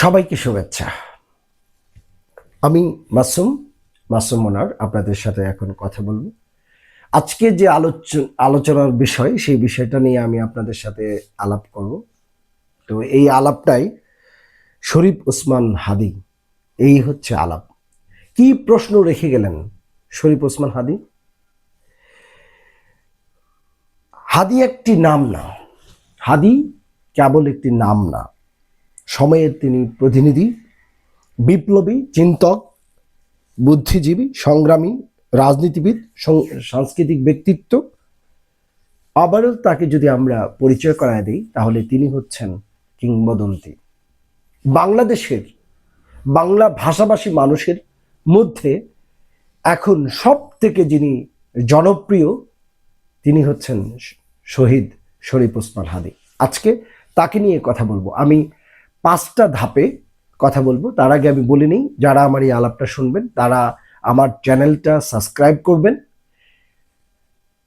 সবাইকে শুভেচ্ছা। আমি মাসুম মাসুম মোনার, আপনাদের সাথে এখন কথা বলব। আজকে যে আলোচ, আলোচনার বিষয়, সেই বিষয়টা নিয়ে আমি আপনাদের সাথে আলাপ করব। তো এই আলাপটাই শরীফ ওসমান হাদি, এই হচ্ছে আলাপ। কি প্রশ্ন রেখে গেলেন শরীফ ওসমান হাদি? হাদি একটি নাম না। হাদি কেবল একটি নাম না। সময়ের তিনি প্রতিনিধি, বিপ্লবী, চিন্তক, বুদ্ধিজীবী, সংগ্রামী, রাজনীতিবিদ সাংস্কৃতিক ব্যক্তিত্ব। আবারও তাকে যদি আমরা পরিচয় করায় দিই, তাহলে তিনি হচ্ছেন কিংবদন্তি। বাংলাদেশের, বাংলা ভাষাভাষী মানুষের মধ্যে এখন সব থেকে যিনি জনপ্রিয়, তিনি হচ্ছেন শহীদ শরীফ ওসমান হাদি। আজকে তাকে নিয়ে কথা বলব। আমি পাঁচটা ধাপে কথা বলব। তার আগে আমি বলে নিই, যারা আমার এই আলাপটা শুনবেন, তারা আমার চ্যানেলটা সাবস্ক্রাইব করবেন,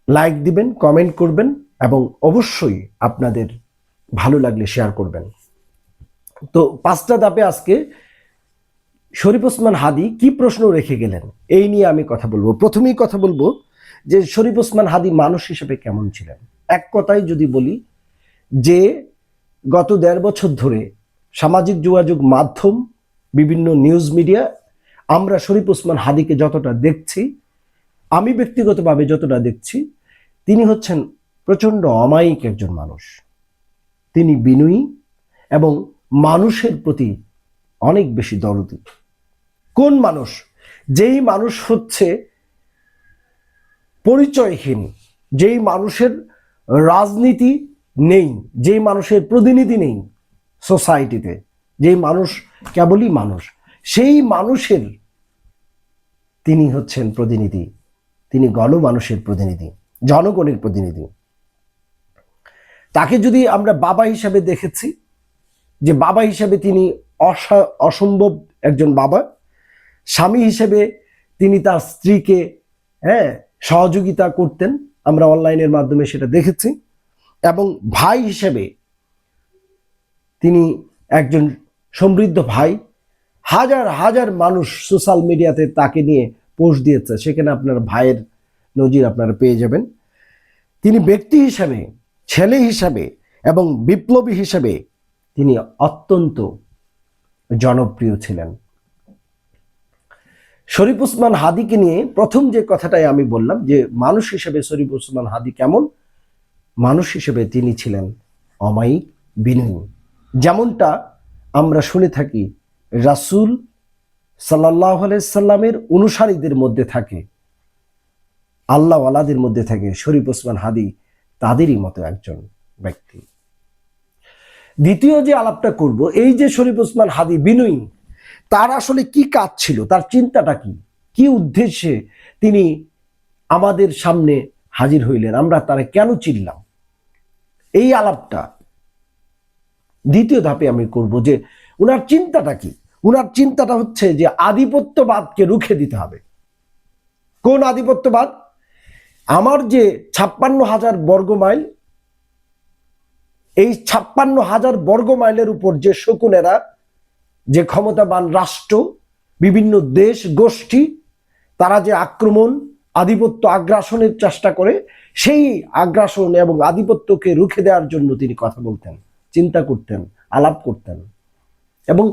লাইক দিবেন, কমেন্ট করবেন, এবং অবশ্যই আপনাদের ভালো লাগলে শেয়ার করবেন। তো পাঁচটা ধাপে আজকে শরীফ ওসমান হাদি কি প্রশ্ন রেখে গেলেন, এই নিয়ে আমি কথা বলব। প্রথমেই কথা বলব যে শরীফ ওসমান হাদি মানুষ হিসেবে কেমন ছিলেন? এক কথায় যদি বলি যে গত দেড় বছর ধরে সামাজিক যোগাযোগ মাধ্যম, বিভিন্ন নিউজ মিডিয়া আমরা শরীফ ওসমান হাদিকে যতটা দেখছি, আমি ব্যক্তিগতভাবে যতটা দেখছি, তিনি হচ্ছেন প্রচণ্ড অমায়িক একজন মানুষ। তিনি বিনয়ী এবং মানুষের প্রতি অনেক বেশি দরদি। কোন মানুষ? যেই মানুষ হচ্ছে পরিচয়হীন, যেই মানুষের রাজনীতি নেই, যেই মানুষের প্রতিনিধি নেই সোসাইটিতে, যেই মানুষ কেবলই মানুষ, সেই মানুষের তিনি হচ্ছেন প্রতিনিধি, তিনি গণমানুষের প্রতিনিধি, জনগণের প্রতিনিধি। তাকে যদি আমরা বাবা হিসাবে দেখেছি, যে বাবা হিসাবে তিনি অসা- অসম্ভব একজন বাবা, স্বামী হিসেবে তিনি তার স্ত্রীকে হ্যাঁ সহযোগিতা করতেন, আমরা অনলাইনের মাধ্যমে সেটা দেখেছি, এবং ভাই হিসেবে তিনি একজন সমৃদ্ধ ভাই। হাজার হাজার মানুষ সোশ্যাল মিডিয়াতে তাকে নিয়ে পোস্ট দিয়েছে, সেখানে আপনার ভাইয়ের নজির আপনারা পেয়ে যাবেন। তিনি ব্যক্তি হিসাবে, ছেলে হিসাবে এবং বিপ্লবী হিসাবে তিনি অত্যন্ত জনপ্রিয় ছিলেন। শরীফ উসমান হাদিকে নিয়ে প্রথম যে কথাটাই আমি বললাম যে, মানুষ হিসেবে শরীফ উসমান হাদি কেমন? মানুষ হিসেবে তিনি ছিলেন অমায়িক বিনয়ী। যেমনটা আমরা শুনে থাকি, রাসূল সাল্লাহ সাল্লামের অনুসারীদের মধ্যে থাকে আল্লাহ আলাদের মধ্যে থাকে, শরীফ ওসমান হাদি তাদেরই মতো একজন ব্যক্তি। দ্বিতীয় যে আলাপটা করব, এই যে শরীফ ওসমান হাদি বিনয়ী, তার আসলে কি কাজ ছিল, তার চিন্তাটা কি? কি উদ্দেশ্যে তিনি আমাদের সামনে হাজির হইলেন? আমরা তারা কেন চিনলাম? এই আলাপটা দ্বিতীয় ধাপে আমি করব যে ওনার চিন্তাটা কি? ওনার চিন্তাটা হচ্ছে যে আধিপত্যবাদকে রুখে দিতে হবে। কোন আধিপত্যবাদ? আমার যে ছাপ্পান্ন হাজার বর্গ মাইল, এই ছাপ্পান্ন হাজার বর্গ মাইলের উপর যে শকুনেরা, যে ক্ষমতাবান রাষ্ট্র, বিভিন্ন দেশ, গোষ্ঠী, তারা যে আক্রমণ, আধিপত্য আগ্রাসনের চেষ্টা করে, সেই আগ্রাসন এবং আধিপত্যকে রুখে দেওয়ার জন্য তিনি কথা বলতেন। চিন্তা করতেন, আলাপ করতেন এবং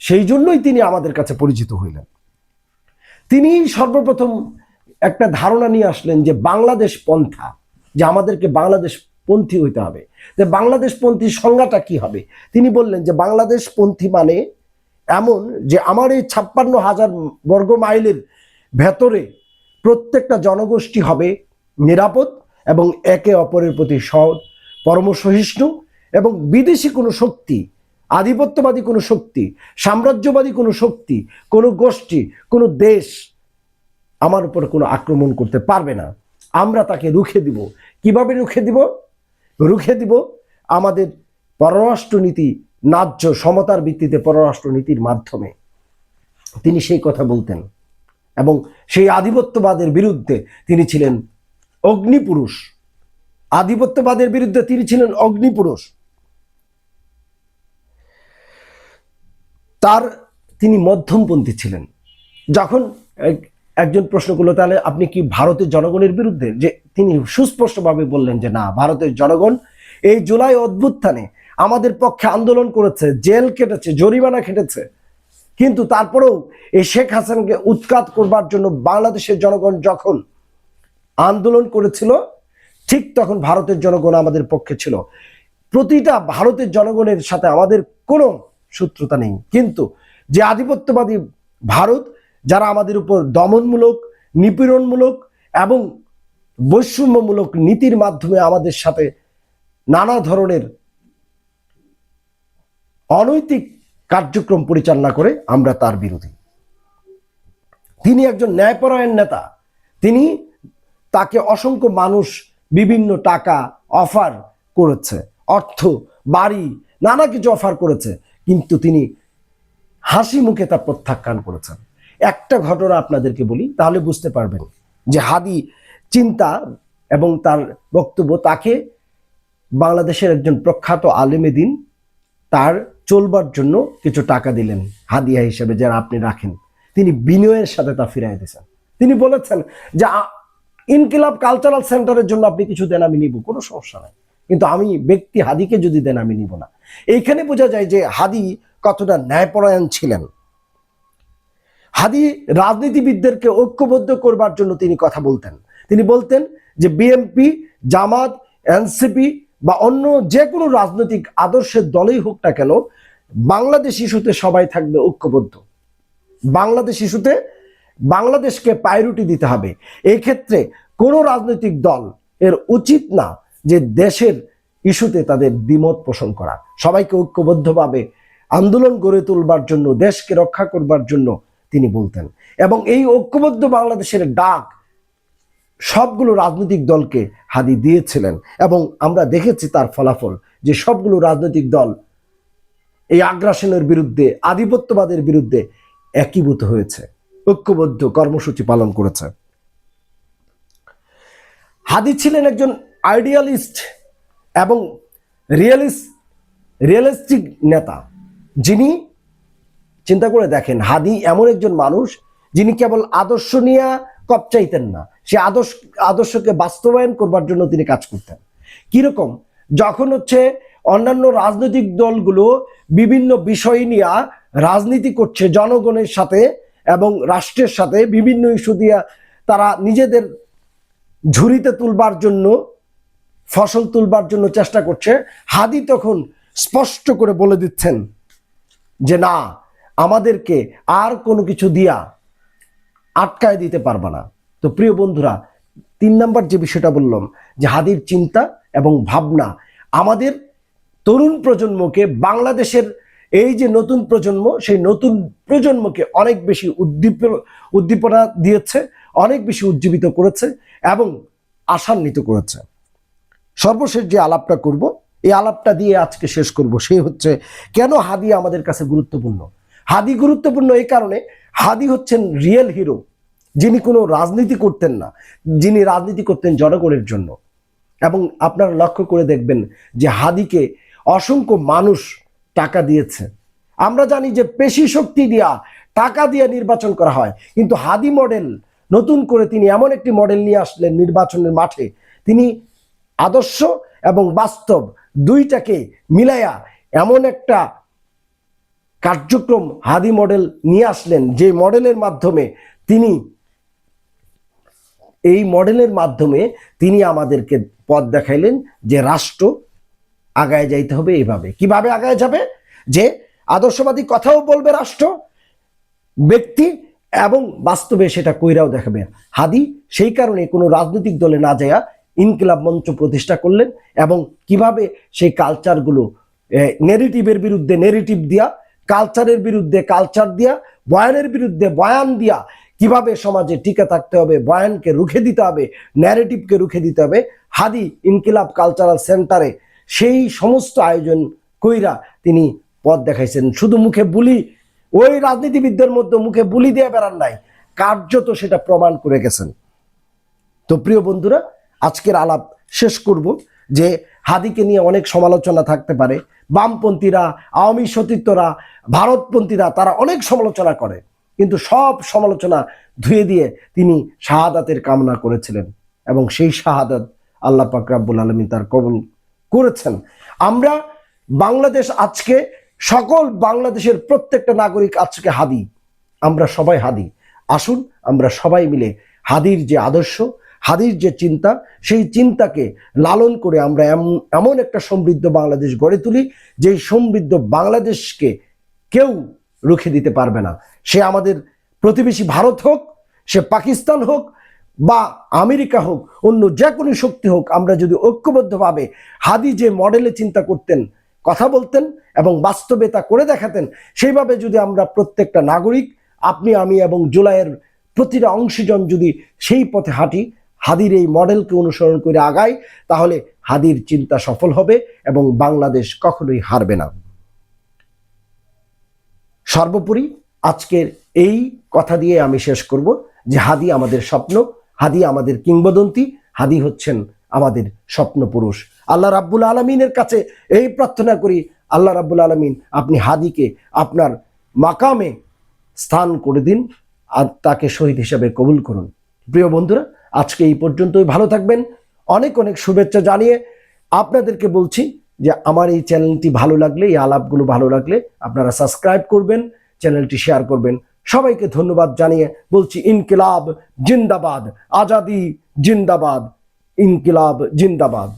সেই জন্যই তিনি আমাদের কাছে পরিচিত হইলেন। তিনি সর্বপ্রথম একটা ধারণা নিয়ে আসলেন যে বাংলাদেশ পন্থা, যে আমাদেরকে বাংলাদেশ পন্থী হইতে হবে। যে বাংলাদেশ পন্থী সংজ্ঞাটা কি হবে? তিনি বললেন যে বাংলাদেশ পন্থী মানে এমন যে আমার এই ছাপ্পান্ন হাজার বর্গ মাইলের ভেতরে প্রত্যেকটা জনগোষ্ঠী হবে নিরাপদ এবং একে অপরের প্রতি সৎ, পরমসহিষ্ণু এবং বিদেশি কোনো শক্তি, আধিপত্যবাদী কোনো শক্তি, সাম্রাজ্যবাদী কোনো শক্তি, কোনো গোষ্ঠী, কোনো দেশ আমার উপর কোনো আক্রমণ করতে পারবে না। আমরা তাকে রুখে দিব। কীভাবে রুখে দিব? রুখে দিব আমাদের পররাষ্ট্রনীতি ন্যায্য সমতার ভিত্তিতে পররাষ্ট্রনীতির মাধ্যমে। তিনি সেই কথা বলতেন এবং সেই আধিপত্যবাদের বিরুদ্ধে তিনি ছিলেন অগ্নিপুরুষ। আধিপত্যবাদের বিরুদ্ধে তিনি ছিলেন অগ্নিপুরুষ। তার তিনি মধ্যমপন্থী ছিলেন। যখন এক- একজন প্রশ্ন করল, তাহলে আপনি কি ভারতের জনগণের বিরুদ্ধে? যে তিনি সুস্পষ্টভাবে বললেন যে, না, ভারতের জনগণ এই জুলাই অভ্যুত্থানে আমাদের পক্ষে আন্দোলন করেছে, জেল কেটেছে জরিমানা খেটেছে। কিন্তু তারপরেও এই শেখ হাসানকে উৎখাত করবার জন্য বাংলাদেশের জনগণ যখন আন্দোলন করেছিল, ঠিক তখন ভারতের জনগণ আমাদের পক্ষে ছিল। প্রতিটা ভারতের জনগণের সাথে আমাদের কোনো শত্রুতা নেই। কিন্তু যে আধিপত্যবাদী ভারত, যারা আমাদের উপর দমনমূলক, নিপীড়নমূলক এবং বৈষম্যমূলক নীতির মাধ্যমে আমাদের সাথে নানা ধরনের অনৈতিক কার্যক্রম পরিচালনা করে আমরা তার বিরোধী। তিনি একজন ন্যায়পরায়ণ নেতা। তিনি তাকে অসংখ্য মানুষ বিভিন্ন টাকা অফার করেছে, অর্থ, বাড়ি, নানা কিছু অফার করেছে। কিন্তু তিনি হাসি মুখে তা প্রত্যাখ্যান করেছেন। একটা ঘটনা আপনাদেরকে বলি, তাহলে বুঝতে পারবেন যে হাদি চিন্তা এবং তার বক্তব্য, তাকে বাংলাদেশের একজন প্রখ্যাত আলেমে দিন তার চলবার জন্য কিছু টাকা দিলেন, হাদিয়া হিসেবে যারা আপনি রাখেন। তিনি বিনয়ের সাথে তা ফিরাই দিয়েছেন। তিনি বলেছেন যে ইনকিলাব কালচারাল সেন্টারের জন্য আপনি কিছু দেন, আমি নিব, কোনো সমস্যা নাই। কিন্তু আমি ব্যক্তি হাদিকে যদি দেন, আমি নিব না। এইখানে বোঝা যায় যে হাদি কতটা ন্যায়পরায়ণ ছিলেন। হাদি রাজনীতিবিদদেরকে ঐক্যবদ্ধ করবার জন্য তিনি কথা বলতেন। তিনি বলতেন যে বিএনপি জামাত এনসিপি বা অন্য যে কোনো রাজনৈতিক আদর্শের দলেই হোক না কেন, বাংলাদেশ ইস্যুতে সবাই থাকবে ঐক্যবদ্ধ। বাংলাদেশ ইস্যুতে বাংলাদেশকে প্রায়োরিটি দিতে হবে। এই ক্ষেত্রে কোনো রাজনৈতিক দল এর উচিত না যে দেশের ইস্যুতে তাদের দ্বিমত পোষণ করা। সবাইকে ঐক্যবদ্ধভাবে আন্দোলন গড়ে তুলবার জন্য, দেশকে রক্ষা করবার জন্য তিনি বলতেন। এবং এই ঐক্যবদ্ধ বাংলাদেশের ডাক সবগুলো রাজনৈতিক দলকে হাদি দিয়েছিলেন। এবং আমরা দেখেছি তার ফলাফল যে সবগুলো রাজনৈতিক দল এই আগ্রাসনের বিরুদ্ধে, আধিপত্যবাদের বিরুদ্ধে একীভূত হয়েছে। ঐক্যবদ্ধ কর্মসূচি পালন করেছে। হাদি ছিলেন একজন আইডিয়ালিস্ট এবং রিয়েলিস্ট রিয়েলিস্টিক নেতা, যিনি চিন্তা করে দেখেন, হাদি এমন একজন মানুষ যিনি কেবল আদর্শ নিয়ে কপ চাইতেন না, সে আদর্শ, আদর্শকে বাস্তবায়ন করবার জন্য তিনি কাজ করতেন। কীরকম? যখন হচ্ছে অন্যান্য রাজনৈতিক দলগুলো বিভিন্ন বিষয় নিয়ে রাজনীতি করছে জনগণের সাথে এবং রাষ্ট্রের সাথে বিভিন্ন ইস্যু দিয়া তারা নিজেদের ঝুড়িতে তুলবার জন্য ফসল তুলবার জন্য চেষ্টা করছে। হাদি তখন স্পষ্ট করে বলে দিচ্ছেন যে, না, আমাদেরকে আর কোনো কিছু দিয়া আটকায় দিতে পারবে না। তো প্রিয় বন্ধুরা, তিন নাম্বার যে বিষয়টা বললাম, যে হাদির চিন্তা এবং ভাবনা, আমাদের তরুণ প্রজন্মকে, বাংলাদেশের এই যে নতুন প্রজন্ম, সেই নতুন প্রজন্মকে অনেক বেশি উদ্দীপ, উদ্দীপনা দিয়েছে, অনেক বেশি উজ্জীবিত করেছে এবং আশান্বিত করেছে। সর্বশেষ যে আলাপটা করব, এই আলাপটা দিয়ে আজকে শেষ করব সেই হচ্ছে কেন হাদি আমাদের কাছে গুরুত্বপূর্ণ? হাদি গুরুত্বপূর্ণ এই কারণে হাদি হচ্ছেন রিয়েল হিরো যিনি কোনো রাজনীতি করতেন না, যিনি রাজনীতি করতেন জনগণের জন্য। এবং আপনারা লক্ষ্য করে দেখবেন যে হাদিকে অসংখ্য মানুষ টাকা দিয়েছে। আমরা জানি যে পেশি শক্তি দিয়া টাকা দিয়ে নির্বাচন করা হয়, কিন্তু হাদি মডেল নতুন করে তিনি এমন একটি মডেল নিয়ে আসলেন নির্বাচনের মাঠে। তিনি আদর্শ এবং বাস্তব দুইটাকে মিলাইয়া এমন একটা কার্যক্রম হাদি মডেল নিয়ে আসলেন, যে মডেলের মাধ্যমে তিনি, এই মডেলের মাধ্যমে তিনি আমাদেরকে পথ দেখাইলেন যে রাষ্ট্র আগায় যাইতে হবে এভাবে। কীভাবে আগায় যাবে? যে আদর্শবাদী কথাও বলবে রাষ্ট্র, ব্যক্তি এবং বাস্তবে সেটা কইরাও দেখাবে। হাদি সেই কারণে কোনো রাজনৈতিক দলে না যায়া ইনকিলাব মঞ্চ প্রতিষ্ঠা করলেন এবং কীভাবে সেই কালচারগুলো নেগেটিভের বিরুদ্ধে নেগেটিভ দিয়া কালচারের বিরুদ্ধে কালচার দিয়া, বয়ানের বিরুদ্ধে বয়ান দিয়া কীভাবে সমাজে টিকে থাকতে হবে, বয়ানকে রুখে দিতে হবে ন্যারেটিভকে রুখে দিতে হবে, হাদি ইনকিলাব কালচারাল সেন্টারে সেই সমস্ত আয়োজন কইরা তিনি পথ দেখাইছেন। শুধু মুখে বুলি, ওই রাজনীতিবিদদের মধ্যে মুখে বুলি দিয়ে বেড়ান নাই, কার্যত সেটা প্রমাণ করে গেছেন। তো প্রিয় বন্ধুরা আজকের আলাপ শেষ করব যে হাদিকে নিয়ে অনেক সমালোচনা থাকতে পারে, বামপন্থীরা, আওয়ামী সতীর্থরা, ভারতপন্থীরা, তারা অনেক সমালোচনা করে, কিন্তু সব সমালোচনা ধুয়ে দিয়ে তিনি শাহাদাতের কামনা করেছিলেন এবং সেই শাহাদাত আল্লাহ পাক রাব্বুল আলমী তার কবুল করেছেন। আমরা বাংলাদেশ আজকে, সকল বাংলাদেশের প্রত্যেকটা নাগরিক আজকে হাদি। আমরা সবাই হাদি। আসুন, আমরা সবাই মিলে হাদির যে আদর্শ হাদির যে চিন্তা, সেই চিন্তাকে লালন করে আমরা এম- এমন একটা সমৃদ্ধ বাংলাদেশ গড়ে তুলি, যেই সমৃদ্ধ বাংলাদেশকে কেউ রুখে দিতে পারবে না। সে আমাদের প্রতিবেশী ভারত হোক, সে পাকিস্তান হোক, বা আমেরিকা হোক, অন্য যে কোনো শক্তি হোক, আমরা যদি ঐক্যবদ্ধভাবে হাদি যে মডেলে চিন্তা করতেন, কথা বলতেন এবং বাস্তবে তা করে দেখাতেন, সেইভাবে যদি আমরা প্রত্যেকটা নাগরিক, আপনি, আমি এবং জুলাইয়ের প্রতিটা অংশীজন যদি সেই পথে হাঁটি হাদির এই মডেলকে অনুসরণ করে আগাই তাহলে হাদির চিন্তা সফল হবে এবং বাংলাদেশ কখনোই হারবে না। সর্বোপরি আজকের এই কথা দিয়ে আমি শেষ করব যে হাদি আমাদের স্বপ্ন, হাদি আমাদের কিংবদন্তি, হাদি হচ্ছেন আমাদের স্বপ্ন পুরুষ আল্লাহ রাব্বুল আলমিনের কাছে এই প্রার্থনা করি, আল্লাহ রাব্বুল আলমিন আপনি হাদিকে আপনার মাকামে স্থান করে দিন আর তাকে শহীদ হিসাবে কবুল করুন। প্রিয় বন্ধুরা আজকে এই পর্যন্তই। ভালো থাকবেন। অনেক অনেক শুভেচ্ছা জানিয়ে আপনাদেরকে বলছি যে আমার এই চ্যানেলটি ভালো লাগলে, এই আলাপগুলো ভালো লাগলে আপনারা সাবস্ক্রাইব করবেন, চ্যানেলটি শেয়ার করবেন। সবাইকে ধন্যবাদ জানিয়ে বলছি, ইনকিলাব জিন্দাবাদ, আজাদি জিন্দাবাদ, ইনকিলাব জিন্দাবাদ।